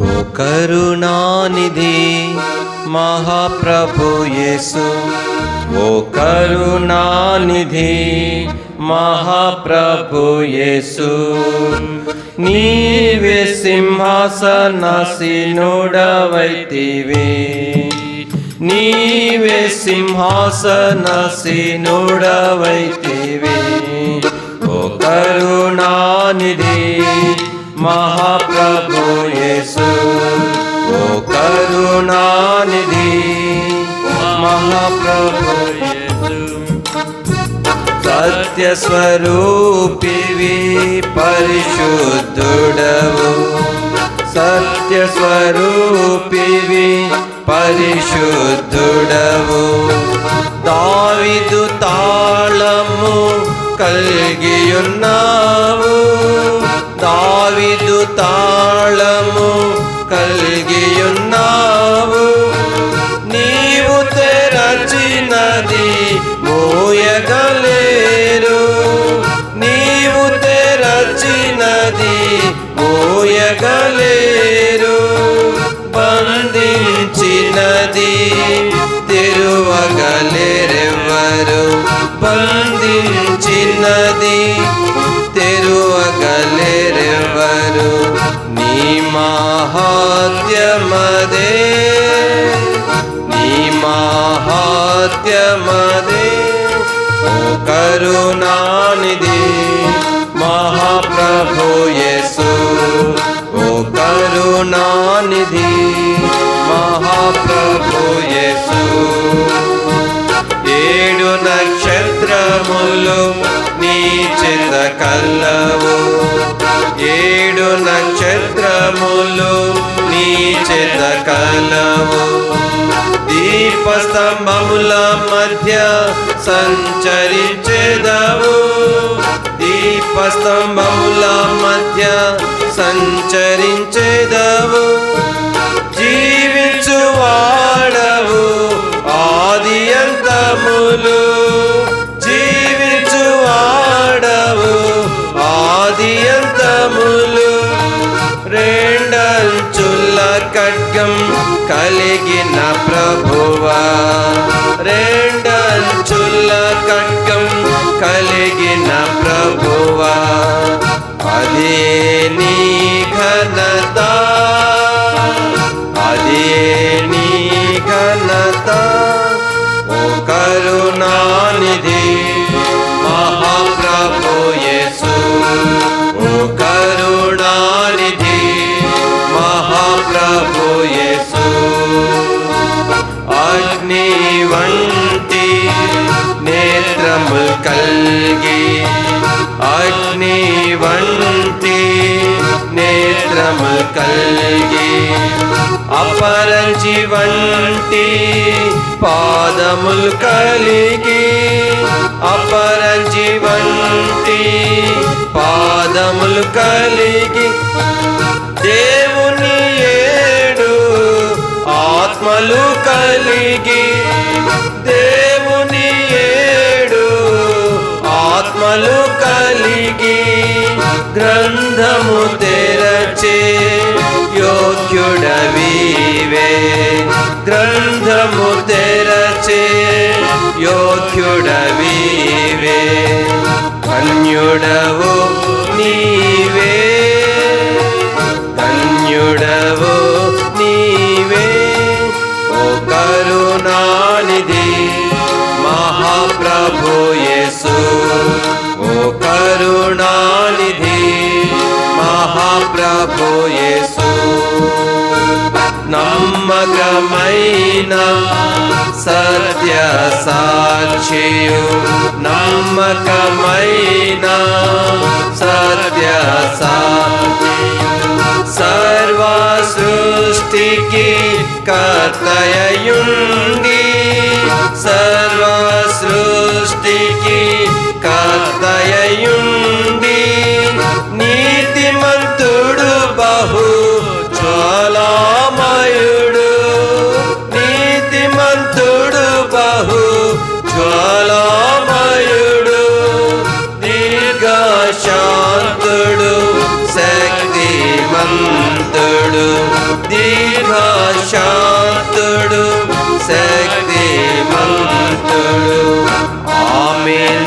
ఓ కరుణానిధి మహాప్రభు యేసు. ఓ కరుణానిధి మహాప్రభు యేసు. నీవే సింహాసనసీనుడవైతివి నీవే సింహాసనసీనుడవైతివి ఓ కరుణానిధి మహాప్రభు యేసు. కరుణానిధి మహాప్రభు యేసు. సత్య స్వరూపివి పరిశుద్ధుడవు. సత్య స్వరూపివి పరిశుద్ధుడవు. దావిదు తాళము కలిగియున్నావు. దావిదు తాళము కలిగి दे మహాత్యమదే ఓ కరుణానిధి మహాప్రభు యేసు ఓ కరుణానిధి మహాప్రభు యేసు ఏడు నక్షత్రములు నీ చేత కల్లవు. ఏడు నక్షత్రములు నీ చేత కలవు దీపస్తంభముల మధ్య సంచరించేదవు. దీపస్తంభముల మధ్య సంచరించేదవు. జీవించు వాడవు ఆది అంతములు జీవించు వాడవు ఆది అంతములు ఖడ్గం కలిగిన ప్రభువా. రెండంచుల ఖడ్గం కలిగిన ప్రభువా. నేత్రము కల్గి అగ్ని వంటి నేత్రము కల్గి అపరంజి వంటి పాదములు కలిగి అపరంజి వంటి పాదములు కలిగి దేవుని ఏడు ఆత్మలు కలిగి గ్రంథము తెరచే యోధ్యుడవీవే ధన్యుడవు నీవే ధన్యుడవు నీవే ఓ కరుణానిధి మహాప్రభు యేసు ఓ కరుణానిధి మహాప్రభు యేసు నా నమ్మకమైన సత్య సాక్షియు నమ్మకమైన సత్య సాక్షియు సర్వ సృష్టికి కర్తయుండి సర్వ Amen.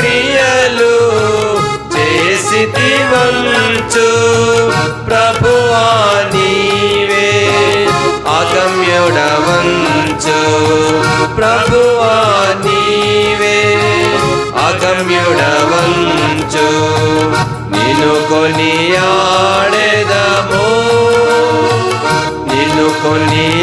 క్రియలు చేసి వంచు ప్రభు నీవే అగమ్యుడవంచు. ప్రభు నీవే అగమ్యుడవంచు. నిన్ను కొనియాడెదము. నిను కొనియా